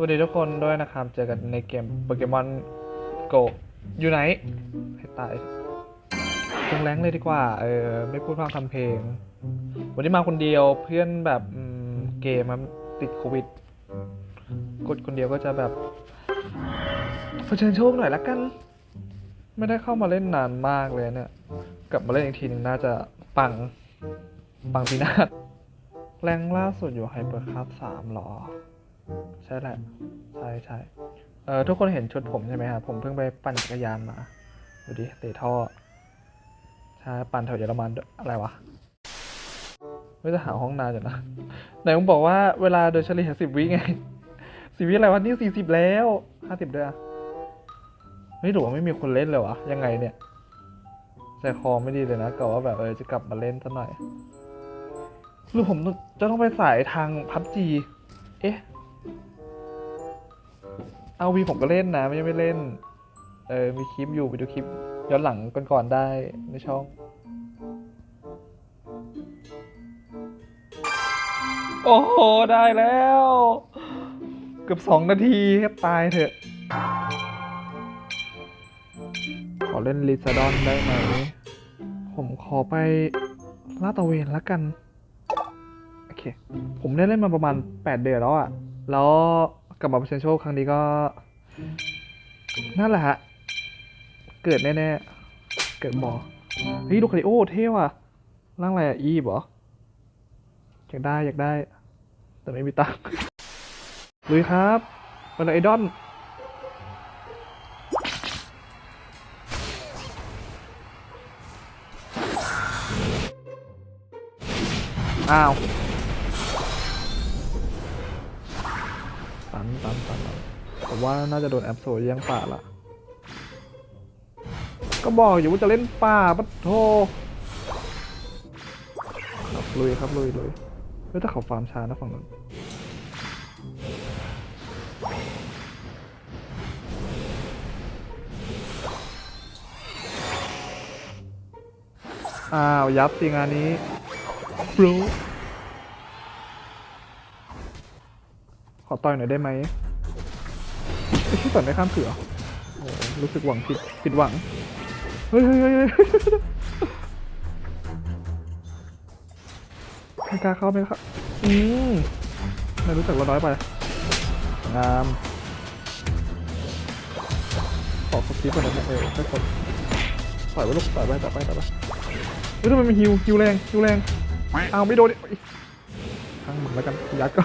วัสดีทุกคนด้วยนะครับ เจอกันในเกมโปเกมอนโกอยู่ไหนให้ตายลงแรงเลยดีกว่า เออ ไม่พูดพร่ำทำเพลง วันนี้มาคนเดียวเพื่อนแบบเกมมันติดโควิด กดคนเดียวก็จะแบบเผชิญโชคหน่อยละกัน ไม่ได้เข้ามาเล่นนานมากเลยเนี่ย กลับมาเล่นอีกทีหนึ่งน่าจะปัง ปังปีนาศแรงล่าสุดอยู่ไฮเปอร์คัพสามหรอ ใช่แหละ ใช่ใช่เออทุกคนเห็นชุดผมใช่ไหมครับผมเพิ่งไปปั่นจักรยานมา ดูดิเตะท่อ ใช่ ปั่นแถวเยอรมันอะไรวะ ไม่จะหาห้องน้ำอยู่นะไหนผมบอกว่าเวลาโดยเฉลี่ยสิบวิไงสิบวิอะไรวะนี่สี่สิบแล้วห้าสิบด้วยอะไม่รู้ว่าไม่มีคนเล่นเลยวะยังไงเนี่ยใจคอไม่ดีเลยนะกะว่าแบบเออจะกลับมาเล่นสักหน่อยหรือผมจะต้องไปสายทางพับจีเอ๊ะ เอาวีผมก็เล่นนะ ไม่ใช่ไม่เล่น เออ มีคลิปอยู่ไปดูคลิปย้อนหลังก่อนๆได้ในช่อง โอ้โห ได้แล้ว เกือบสองนาทีแค่ตายเถอะ ขอเล่นลิซาดอนได้ไหม ผมขอไปลาดตระเวนแล้วกัน โอเค ผมได้เล่นมาประมาณ 8 เดือนแล้วอะแล้ว กลับมาเผชิญโชคครั้งนี้ก็ นั่นแหละฮะ เกิดแน่ๆ เกิดหมอเฮ้ยลูคาริโอเท่ว่ะร่างอะไรอะอีบเหรอ อยากได้อยากได้ แต่ไม่มีตังค์ลุยครับเป็นไอดอนอ้าว ตันตันตันผมว่าน่าจะโดนแอปโซแย่งป่าละก็บอกอยู่ว่าจะเล่นป่าปะโทครับลุยครับลุยลุยเฮ้ยถ้าเขาฟาร์มช้านะฝั่งนั้นอ้าว ยับสิงานนี้บรูขอต่อยหน่อยได้ไหม ไม่ใช่ต่อยไม่ข้ามเสือโอ้รู้สึกหวังผิดผิดหวัง เฮ้ยเฮ้ยเฮ้ยไม่กล้าเข้าไม่กล้าอืมไม่รู้จักว่าน้อยไป งาม ขอคลิปก่อนนะเออแค่คนปล่อยไว้ลูกปล่อยไว้ต่อไปต่อไปเฮ้ยทำไมมันฮิวฮิวแรงฮิวแรงเอาไม่โดนอีกทั้งหมดแล้วกันยัดก็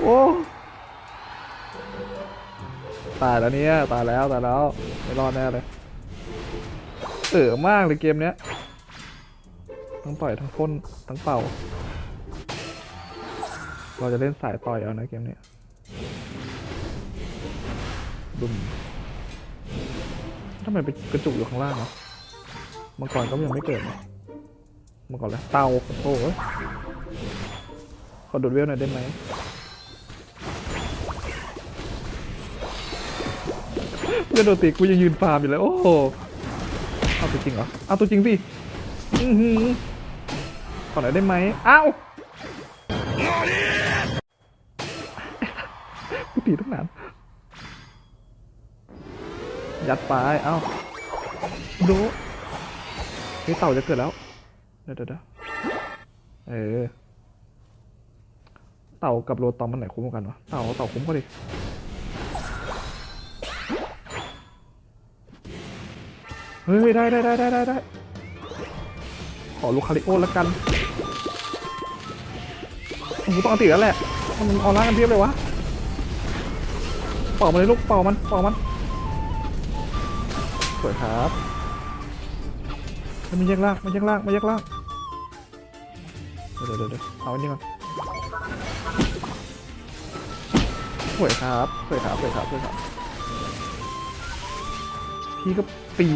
โอ้ ตายแล้วเนี่ยตายแล้วตายแล้วไม่รอดแน่เลยเออมากเลยเกมเนี้ยทั้งต่อยทั้งพ่นทั้งเป่า เราจะเล่นสายต่อยเอานะเกมเนี้ยดุมทำไมเป็นกระจุกอยู่ข้างล่างอะมังกรก็ยังไม่เกิดเนาะมังกรแล้วเตาโอ้โหขอดูดเวลหน่อยได้ไหม เพื่อนโดนตีกูยังยืนฟาร์มอยู่เลยโอ้โหเอาตัวจริงเหรอเอาตัวจริงสิอือหือขอหน่อยได้ไหมอ้าวกูตีตั้งนานยัดไปเอ้าดูเฮ้ยเต่าจะเกิดแล้วเดี๋ยวเดี๋ยวเออเต่ากับโรตอมมันไหนคุ้มกันวะเต่าเต่าคุ้มก็ดิ เฮ้ยได้ได้ได้ได้ได้ได้ขอลูคาริโอแล้วกันโอ้ต้องอติแล้วแหละ มันออนไลน์กันเพียบเลยวะ เป่ามันเลยลูก เป่ามัน เป่ามัน สวยครับมันแยกล่างมันแยกล่างมันแยกล่างเดี๋ยวเดี๋ยวเดี๋ยวเอาอันนี้ก่อนสวยครับสวยครับสวยครับสวยครับ พี่ก็ ปี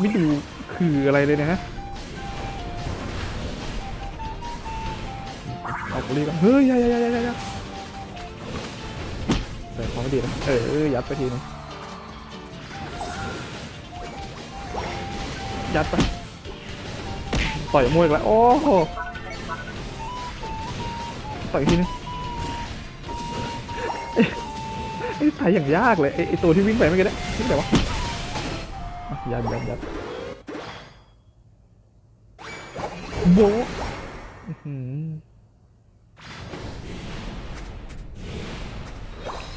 ไม่ดูคืออะไรเลยนะฮะเอากุลีก่อนเฮ้ยยาอยาอยาอยาอยใส่ของไม่ดีนะเออยัดไปทีนึงยัดไปต่อยมวยอีกแล้วโอ้โหต่อยทีนึงไอ้ตายอย่างยากเลยไอ้ตัวที่วิ่งไปเมื่อกี้เนี่ยวิ่ไหนวะ ยัดยัดยัดโบ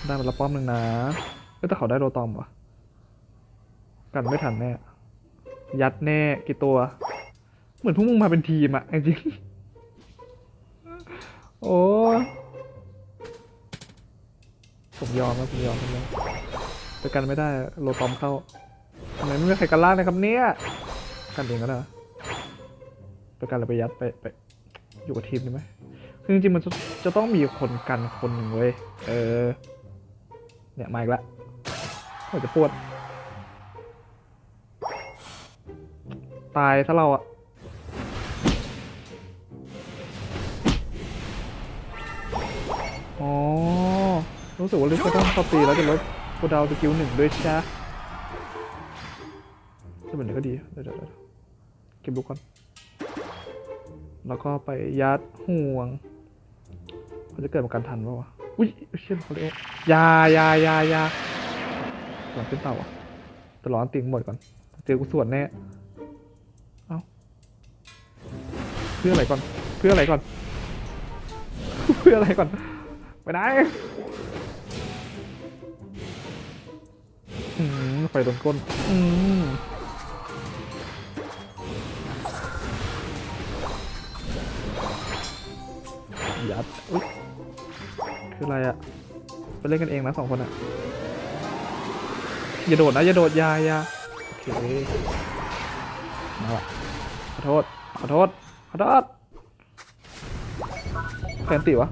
ได้มาละป้อมหนึ่งนะเอ้ยแต่เขาได้โรตอมวะกันไม่ทันแน่ ยัดแน่กี่ตัว เหมือนพวกมึงมาเป็นทีมอะจริงโอ้ผมยอมครับผมยอมผมยอมแต่กันไม่ได้โรตอมเข้าำไมไม่มีใครกันล่างนะครับเนี่ยกันเองก็ได้นะแต่กันเราไปยัดไปไปอยู่กับทีมได้ไหมคือจริงๆมันจะจะต้องมีคนกันคนหนึ่งเว้ย เออ เนี่ยมาอีกแล้วก็จะปวด ตายซะเราอะอ๋อ รู้สึกว่าลิซจะต้องเข้าตีแล้วจะลดโคดาวสกิลหนึ่งด้วยใช่ จะเป็นนี้ก็ดีเดี๋ยวเดี๋ยวเดี๋ยวเก็บลูกก่อน แล้วก็ไปยัดห่วงเขาจะเกิดมาการทันปะวะ อุ้ยเชี่ยเขาเรียกยายายายาหลังเป็นเต่าอะต่ร้อนติงหมดก่อน เจอกูส่วนแน่ เอ้า เพื่ออะไรก่อน เพื่ออะไรก่อน เพื่ออะไรก่อน ไปไหนอืมไฟโดนก้น อืมัดอุ้ยคืออะไรอะไปเล่นกันเองนะสองคนอะอย่าโดดนะอย่าโดดยายาโอเคมาละขอโทษขอโทษขอโทษแฟนติวะ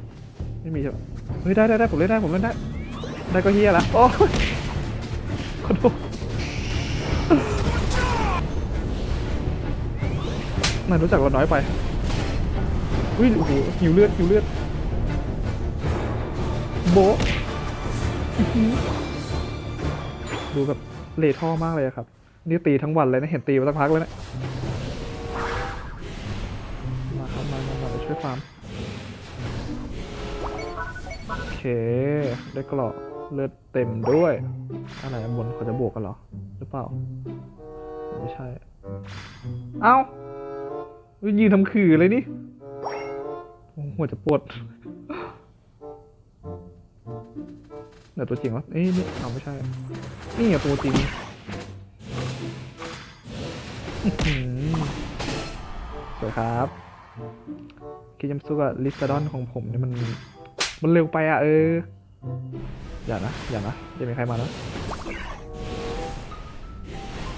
ไม่มีใช่ปะเฮ้ยได้ได้ได้ผมเล่นได้ผมเล่นได้ ได้ก็เฮียละโอ้ยขอโทษนายรู้จักเราน้อยไป อุ้ยโอ้โหหิวเลือดหิวเลือดโบะดูแบบเลท่อมากเลยครับ นี่ตีทั้งวันเลยนะ เห็นตีมาสักพักแล้วเนะมาครับมามามาช่วยฟาร์มโอเค ได้กราะเลือดเต็มด้วยอะไรบนเขาจะบวกกันเหรอ หรือเปล่า ไม่ใช่ เอ้ายืนทำขื่อเลยนี่ หัวจะปวดเดี๋ยวตัวจริงวะเอ้ยนี่เอาไม่ใช่ นี่อะตัวจริงสวยครับคิดยำซุกอะลิซาดอนของผมเนี่ยมัน มันเร็วไปอะเออ อย่านะ อย่านะจะมีใครมาแล้ว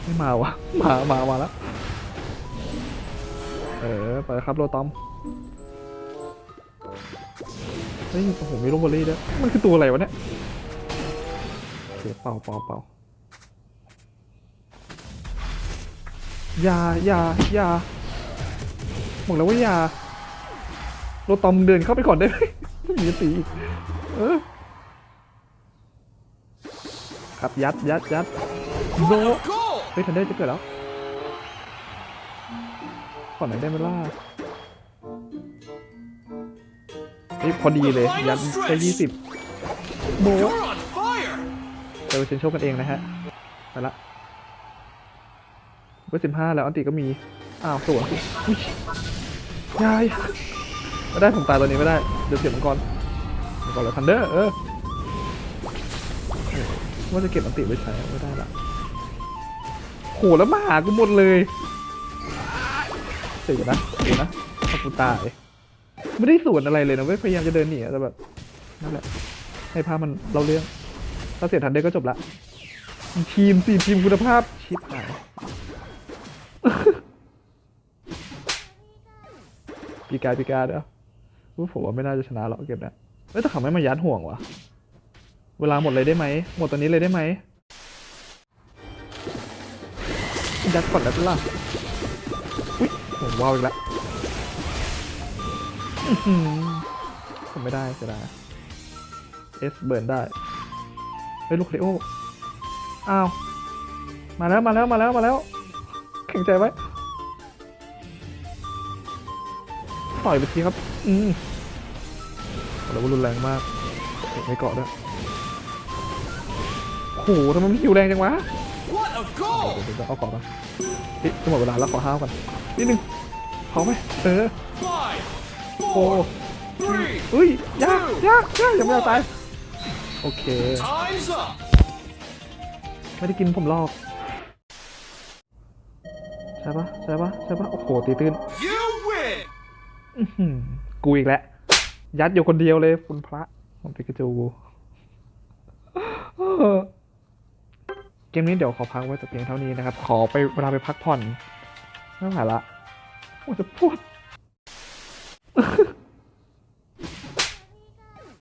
ไม่มาวะมา มา มาแล้ว เออ ไปครับโรตอม เฮ้ยโอ้โหมีลงบอลลี่ด้วยมันคือตัวอะไรวะเนี่ยเคเป่าเป่าเป่าอย่าอย่าอย่าบอกแล้วว่าอย่าโรตอมเดินเข้าไปก่อนได้ไหมไม่มีตีเออครับยัดยัดยัดโดเฮ้ยทันเดอร์จะเกิดแล้วก่อนไหนได้ไหมล่ะ เฮ้ยพอดีเลย ยัดแค่ยี่สิบโบะ You're on fire! เดี๋ยวเชนโชคกันเองนะฮะไปละเบอร์สิบห้าแล้วอันติก็มี อ้าวสวยอุ๊ยยายไม่ได้ผมตายตัวนี้ไม่ได้ เดี๋ยวเสียมังกรมังกรเลยพันเดอร์เออเออว่าจะเก็บอันติไว้ใช้ไม่ได้ละโหแล้วมาหากูหมดเลยเสียนะเสียนะเอากูตาย ไม่ได้สวนอะไรเลยนะเว้ยพยายามจะเดินหนีแต่แบบนั่นแหละให้ภาพมันเราเรื่องถ้าเสียทันเดอร์ก็จบละทีมสี่ทีมคุณภาพชิปหายปีกาปีกาเด้อรู้ผมว่าไม่น่าจะชนะหรอกเกมเนี้ยเอ้ยแต่เขาไม่มายัดห่วงวะเวลาหมดเลยได้ไหมหมดตอนนี้เลยได้ไหมยัดก่อนแล้วล่ะอุ้ยผมว้าวอีกแล้ว อื้อหือผมไม่ได้เสียดายเอสเบิร์นได้เฮ้ยลูกคลิโออ้าว มาแล้วมาแล้วมาแล้วมาแล้วแข็งใจไว้ต่อยไปทีครับ อืมแล้วว่ารุนแรงมากเก็บไม่เกาะด้วยโอ้โหทำไมมันหิวแรงจังวะเดี๋ยวเดี๋ยวเอาก่อนก่อนเฮ้ยจะหมดเวลาแล้วขอห้าวก่อนนิดนึงเขาไหมเออ โอ้ four, three, เฮ้ยยากยากยากยังไม่เอาตายโอเค time's up! ไม่ได้กินผมหรอก ใช่ปะใช่ปะใช่ปะโอ้โหตีตื้น You win! อื้อหือกูอีกแล้ว ยัดอยู่คนเดียวเลยคุณพระผมปิกาจูเออเกมนี้เดี๋ยวขอพักไว้แต่เพียงเท่านี้นะครับ ขอไปเวลาไปพักผ่อนไม่ไหวละโอ้จะปวด